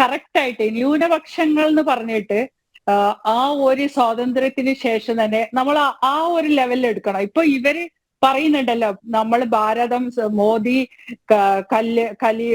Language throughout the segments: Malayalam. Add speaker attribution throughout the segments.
Speaker 1: കറക്റ്റ് ആയിട്ട് ന്യൂനപക്ഷങ്ങൾ എന്ന് പറഞ്ഞിട്ട് ആ, ഒരു സ്വാതന്ത്ര്യത്തിന് ശേഷം തന്നെ നമ്മൾ ആ- ഒരു ലെവലിൽ എടുക്കണം. ഇപ്പൊ ഇവർ പറയുന്നുണ്ടല്ലോ നമ്മൾ ഭാരതം മോദി കല്ല് കലി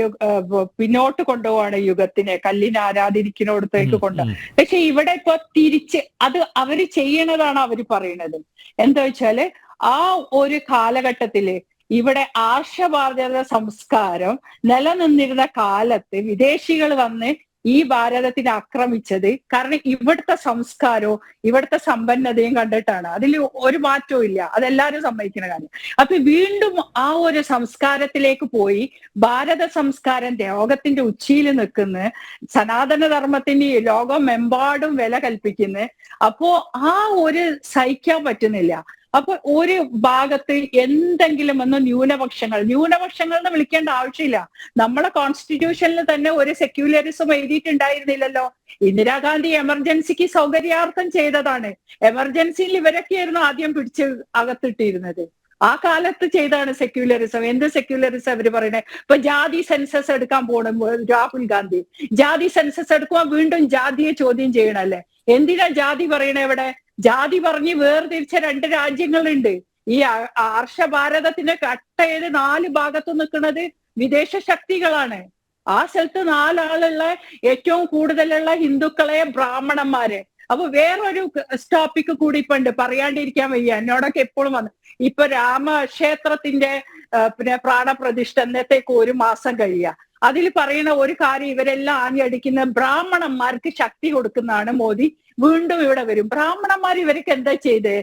Speaker 1: പിന്നോട്ട് കൊണ്ടുപോവാണ് യുഗത്തിനെ കല്ലിനെ ആരാധിക്കുന്നോടത്തേക്ക് കൊണ്ട്. പക്ഷെ ഇവിടെ ഇപ്പൊ തിരിച്ച് അത് അവർ ചെയ്യണതാണ് അവർ പറയണത് എന്താ വെച്ചാൽ ആ ഒരു കാലഘട്ടത്തിൽ ഇവിടെ ആർഷഭാരത സംസ്കാരം നിലനിന്നിരുന്ന കാലത്ത് വിദേശികൾ വന്ന് ഈ ഭാരതത്തിനെ ആക്രമിച്ചത് കാരണം ഇവിടുത്തെ സംസ്കാരവും ഇവിടുത്തെ സമ്പന്നതയും കണ്ടിട്ടാണ്. അതിൽ ഒരു മാറ്റവും ഇല്ല. അതെല്ലാരും സമ്മതിക്കുന്ന കാര്യം. അപ്പൊ വീണ്ടും ആ ഒരു സംസ്കാരത്തിലേക്ക് പോയി ഭാരത സംസ്കാരം ലോകത്തിന്റെ ഉച്ചിയിൽ നിൽക്കുന്ന. സനാതനധർമ്മത്തിന് ലോകമെമ്പാടും വില കൽപ്പിക്കുന്നു. അപ്പോ ആ ഒരു സഹിക്കാൻ പറ്റുന്നില്ല. അപ്പൊ ഒരു ഭാഗത്ത് എന്തെങ്കിലും ഒന്ന് ന്യൂനപക്ഷങ്ങൾ ന്യൂനപക്ഷങ്ങൾ എന്ന് വിളിക്കേണ്ട ആവശ്യമില്ല. നമ്മളെ കോൺസ്റ്റിറ്റ്യൂഷനിൽ തന്നെ ഒരു സെക്യുലറിസം എഴുതിയിട്ടുണ്ടായിരുന്നില്ലല്ലോ. ഇന്ദിരാഗാന്ധി എമർജൻസിക്ക് സൗകര്യാർത്ഥം ചെയ്തതാണ്. എമർജൻസിയിൽ ഇവരൊക്കെയായിരുന്നു ആദ്യം പിടിച്ച് അകത്തിട്ടിരുന്നത്. ആ കാലത്ത് ചെയ്താണ് സെക്യുലറിസം എന്ത് സെക്യുലറിസം അവർ പറയുന്നത് ഇപ്പൊ ജാതി സെൻസസ് എടുക്കാൻ പോണം രാഹുൽ ഗാന്ധി. ജാതി സെൻസസ് എടുക്കുമ്പോൾ വീണ്ടും ജാതിയെ ചോദ്യം ചെയ്യണല്ലേ? എന്തിനാ ജാതി പറയണേ ഇവിടെ? ജാതി പറഞ്ഞ് വേർതിരിച്ച രണ്ട് രാജ്യങ്ങളുണ്ട്. ഈ ആർഷ ഭാരതത്തിന്റെ കട്ടയിൽ നാല് ഭാഗത്ത് നിൽക്കുന്നത് വിദേശ ശക്തികളാണ്. ആ സ്ഥലത്ത് നാലാളുള്ള ഏറ്റവും കൂടുതലുള്ള ഹിന്ദുക്കളെ ബ്രാഹ്മണന്മാര്. അപ്പൊ വേറൊരു ടോപ്പിക് കൂടി ഇപ്പൊ ഉണ്ട് പറയാണ്ടിരിക്കാൻ വയ്യ. എന്നോടൊക്കെ എപ്പോഴും വന്ന്. ഇപ്പൊ രാമക്ഷേത്രത്തിന്റെ പിന്നെ പ്രാണപ്രതിഷ്ഠ എന്നത്തേക്ക് ഒരു മാസം കഴിയുക അതിൽ പറയുന്ന ഒരു കാര്യം ഇവരെല്ലാം ആഞ്ഞടിക്കുന്ന ബ്രാഹ്മണന്മാർക്ക് ശക്തി കൊടുക്കുന്നതാണ് മോദി. വീണ്ടും ഇവിടെ വരും. ബ്രാഹ്മണന്മാർ ഇവർക്ക് എന്താ ചെയ്തേ?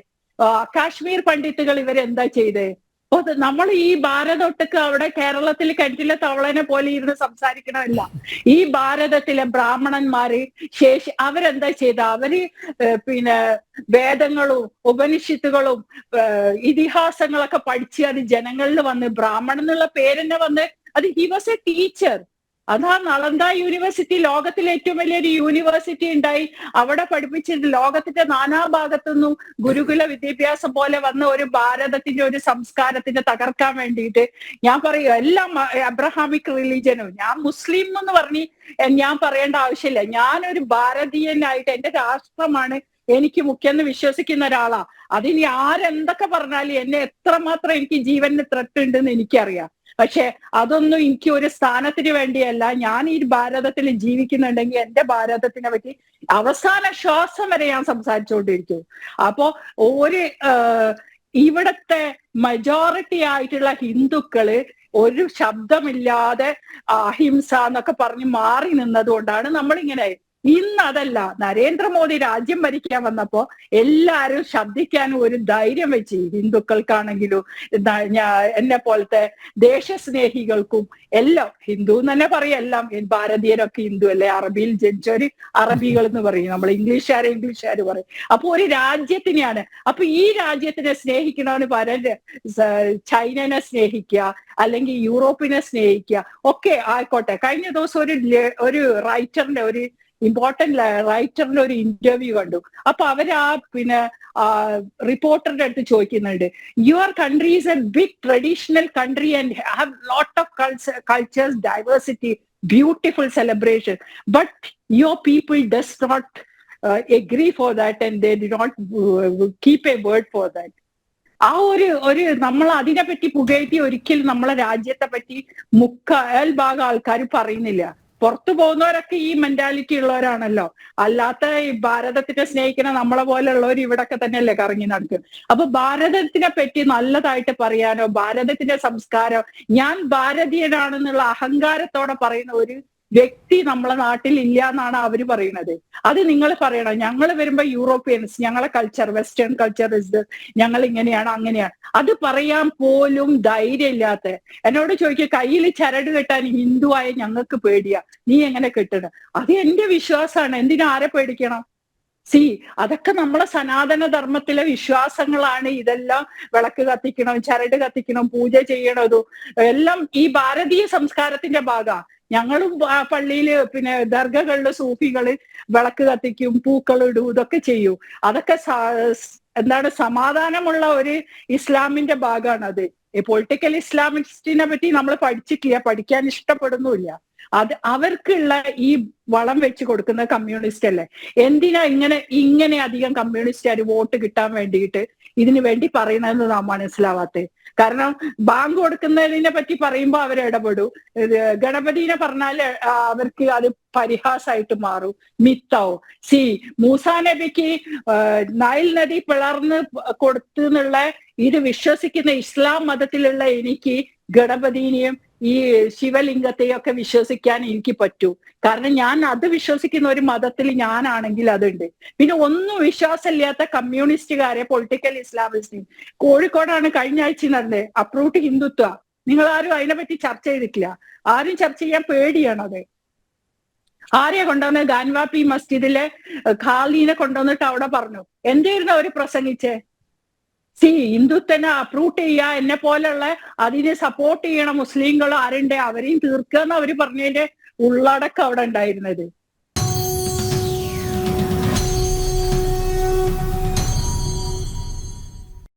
Speaker 1: കാശ്മീർ പണ്ഡിത്തുകൾ ഇവരെന്താ ചെയ്തേ? അപ്പൊ നമ്മൾ ഈ ഭാരതൊട്ടക്ക് അവിടെ കേരളത്തിൽ കിണറ്റിലെ തവളനെ പോലെ ഇരുന്ന് സംസാരിക്കണമല്ല. ഈ ഭാരതത്തിലെ ബ്രാഹ്മണന്മാര് ശേഷി അവരെന്താ ചെയ്ത? അവർ പിന്നെ വേദങ്ങളും ഉപനിഷത്തുകളും ഇതിഹാസങ്ങളൊക്കെ പഠിച്ച് അത് ജനങ്ങളിൽ വന്ന് ബ്രാഹ്മണൻ എന്നുള്ള പേരെന്നെ വന്ന് അത് ഹി വാസ് എ ടീച്ചർ അതാ നളന്ദ യൂണിവേഴ്സിറ്റി ലോകത്തിലെ ഏറ്റവും വലിയൊരു യൂണിവേഴ്സിറ്റി ഉണ്ടായി. അവിടെ പഠിപ്പിച്ചിട്ട് ലോകത്തിന്റെ നാനാഭാഗത്തുനിന്നും ഗുരുകുല വിദ്യാഭ്യാസം പോലെ വന്ന ഒരു ഭാരതത്തിന്റെ ഒരു സംസ്കാരത്തിനെ തകർക്കാൻ വേണ്ടിയിട്ട് ഞാൻ പറയും എല്ലാം അബ്രഹാമിക് റിലീജനും ഞാൻ മുസ്ലിം എന്ന് പറഞ്ഞ് ഞാൻ പറയേണ്ട ആവശ്യമില്ല. ഞാനൊരു ഭാരതീയനായിട്ട് എന്റെ രാഷ്ട്രമാണ്. എനിക്ക് മുഖ്യം എന്ന് വിശ്വസിക്കുന്ന ഒരാളാ. അതിനി ആരെന്തൊക്കെ പറഞ്ഞാലും എന്നെ എത്രമാത്രം എനിക്ക് ജീവന് ത്രട്ട് ഉണ്ടെന്ന് എനിക്കറിയാം. പക്ഷെ അതൊന്നും എനിക്ക് ഒരു സ്ഥാനത്തിന് വേണ്ടിയല്ല. ഞാൻ ഈ ഭാരതത്തിൽ ജീവിക്കുന്നുണ്ടെങ്കിൽ എന്റെ ഭാരതത്തിനെ പറ്റി അവസാന ശ്വാസം വരെ ഞാൻ സംസാരിച്ചുകൊണ്ടിരിക്കും. അപ്പോ ഒരു ഇവിടത്തെ മെജോറിറ്റി ആയിട്ടുള്ള ഹിന്ദുക്കൾ ഒരു ശബ്ദമില്ലാതെ അഹിംസ എന്നൊക്കെ പറഞ്ഞ് മാറി നിന്നതുകൊണ്ടാണ് നമ്മളിങ്ങനെ ഇന്ന് അതല്ല നരേന്ദ്രമോദി രാജ്യം ഭരിക്കാൻ വന്നപ്പോ എല്ലാരും ശബ്ദിക്കാനും ഒരു ധൈര്യം വെച്ച്. ഹിന്ദുക്കൾക്കാണെങ്കിലും എന്നെ പോലത്തെ ദേശസ്നേഹികൾക്കും എല്ലാം ഹിന്ദു എന്ന് തന്നെ പറയും എല്ലാം. ഭാരതീയരൊക്കെ ഹിന്ദു അല്ലെ? അറബിയിൽ ജനിച്ചവര് അറബികൾ എന്ന് പറയും. നമ്മൾ ഇംഗ്ലീഷുകാരെ ഇംഗ്ലീഷുകാർ പറയും. അപ്പൊ ഒരു രാജ്യത്തിനെയാണ്. അപ്പൊ ഈ രാജ്യത്തിനെ സ്നേഹിക്കണവന് പരം ചൈനനെ സ്നേഹിക്കുക അല്ലെങ്കിൽ യൂറോപ്പിനെ സ്നേഹിക്കുക ഒക്കെ ആയിക്കോട്ടെ. കഴിഞ്ഞ ദിവസം ഒരു ഒരു റൈറ്ററിന്റെ ഒരു ഇമ്പോർട്ടന്റ് റൈറ്ററിന്റെ ഒരു ഇന്റർവ്യൂ കണ്ടു. അപ്പൊ അവരാ പിന്നെ റിപ്പോർട്ടറിന്റെ അടുത്ത് ചോദിക്കുന്നുണ്ട് your country is a big traditional country and have lot of cultures diversity beautiful celebration but your people does not agree for that and they did not keep a word for that ആ ഒരു ഒരു നമ്മൾ അതിനെപ്പറ്റി പുകഴ്ത്തി ഒരിക്കലും നമ്മളെ രാജ്യത്തെ പറ്റി മുക്കാൽ ഭാഗം ആൾക്കാർ പറയുന്നില്ല. പുറത്തു പോകുന്നവരൊക്കെ ഈ മെന്റാലിറ്റി ഉള്ളവരാണല്ലോ. അല്ലാത്ത ഈ ഭാരതത്തിനെ സ്നേഹിക്കുന്ന നമ്മളെ പോലെയുള്ളവർ ഇവിടൊക്കെ തന്നെയല്ലേ കറങ്ങി നടക്കും. അപ്പൊ ഭാരതത്തിനെ പറ്റി നല്ലതായിട്ട് പറയാനോ ഭാരതത്തിന്റെ സംസ്കാരം ഞാൻ ഭാരതീയനാണെന്നുള്ള അഹങ്കാരത്തോടെ പറയുന്ന ഒരു വ്യക്തി നമ്മളെ നാട്ടിൽ ഇല്ല എന്നാണ് അവർ പറയുന്നത്. അത് നിങ്ങൾ പറയണം. ഞങ്ങൾ വരുമ്പോ യൂറോപ്യൻസ് ഞങ്ങളെ കൾച്ചർ വെസ്റ്റേൺ കൾച്ചർ ഇസ് ഞങ്ങൾ ഇങ്ങനെയാണ് അങ്ങനെയാണ്. അത് പറയാൻ പോലും ധൈര്യമില്ലാത്ത എന്നോട് ചോദിക്കുക കയ്യിൽ ചരട് കെട്ടാൻ ഹിന്ദുവായ ഞങ്ങൾക്ക് പേടിയാ? നീ എങ്ങനെ കെട്ടണം? അത് എന്റെ വിശ്വാസമാണ്. എന്തിനാ ആരെ പേടിക്കണം? സി അതൊക്കെ നമ്മളെ സനാതന ധർമ്മത്തിലെ വിശ്വാസങ്ങളാണ്. ഇതെല്ലാം വിളക്ക് കത്തിക്കണം ചരട് കത്തിക്കണം പൂജ ചെയ്യണതും എല്ലാം ഈ ഭാരതീയ സംസ്കാരത്തിന്റെ ഭാഗ. ഞങ്ങളും ആ പള്ളിയിൽ പിന്നെ ദർഗകളിലെ സൂഫികൾ വിളക്ക് കത്തിക്കും പൂക്കൾ ഇടും ഇതൊക്കെ ചെയ്യും. അതൊക്കെ എന്താണ് സമാധാനമുള്ള ഒരു ഇസ്ലാമിന്റെ ഭാഗമാണ് അത് ഈ പൊളിറ്റിക്കൽ ഇസ്ലാമിസ്റ്റിനെ പറ്റി നമ്മൾ പഠിച്ചിട്ടില്ല പഠിക്കാൻ ഇഷ്ടപ്പെടുന്നുമില്ല. അത് അവർക്കുള്ള ഈ വളം വെച്ച് കൊടുക്കുന്ന കമ്മ്യൂണിസ്റ്റ് അല്ലേ? എന്തിനാ ഇങ്ങനെ ഇങ്ങനെ അധികം കമ്മ്യൂണിസ്റ്റുകാർ വോട്ട് കിട്ടാൻ വേണ്ടിയിട്ട് ഇതിനു വേണ്ടി പറയുന്നതെന്ന് നാം മനസ്സിലാവാത്തത് കാരണം ബാങ്ക് കൊടുക്കുന്നതിനെ പറ്റി പറയുമ്പോൾ അവർ ഇടപെടും. ഗണപതിനെ പറഞ്ഞാൽ അവർക്ക് അത് പരിഹാസമായിട്ട് മാറും. മിത്താവും. സി മൂസാ നബിക്ക് നൈൽ നദി പിളർന്ന് കൊടുത്തു എന്നുള്ള ഇത് വിശ്വസിക്കുന്ന ഇസ്ലാം മതത്തിലുള്ള എനിക്ക് ഗണപതിനെയും ഈ ശിവലിംഗത്തെയൊക്കെ വിശ്വസിക്കാൻ എനിക്ക് പറ്റൂ. കാരണം ഞാൻ അത് വിശ്വസിക്കുന്ന ഒരു മതത്തിൽ ഞാനാണെങ്കിൽ അതുണ്ട്. പിന്നെ ഒന്നും വിശ്വാസമില്ലാത്ത കമ്മ്യൂണിസ്റ്റുകാരെ പൊളിറ്റിക്കൽ ഇസ്ലാമിസ്റ്റ് കോഴിക്കോടാണ് കഴിഞ്ഞ ആഴ്ച നടന്നത് അപ്രൂട്ട് ഹിന്ദുത്വ. നിങ്ങൾ ആരും അതിനെപ്പറ്റി ചർച്ച ചെയ്തിട്ടില്ല. ആരും ചർച്ച ചെയ്യാൻ പേടിയാണത് ആരെയാ കൊണ്ടുവന്ന് ഗാൻവാപ്പി മസ്ജിദിലെ ഖാലീനെ കൊണ്ടുവന്നിട്ട് അവിടെ പറഞ്ഞു? എന്തായിരുന്നു അവർ പ്രസംഗിച്ചേ? സി ഹിന്ദുത്വനെ അപ്രൂട്ട് ചെയ്യുക എന്നെ പോലെയുള്ള അതിനെ സപ്പോർട്ട് ചെയ്യണ മുസ്ലിങ്ങൾ ആരുണ്ട്? അവരെയും തീർക്കുക എന്ന് അവർ പറഞ്ഞതിന്റെ ഉള്ളടക്കം അവിടെ ഉണ്ടായിരുന്നത്.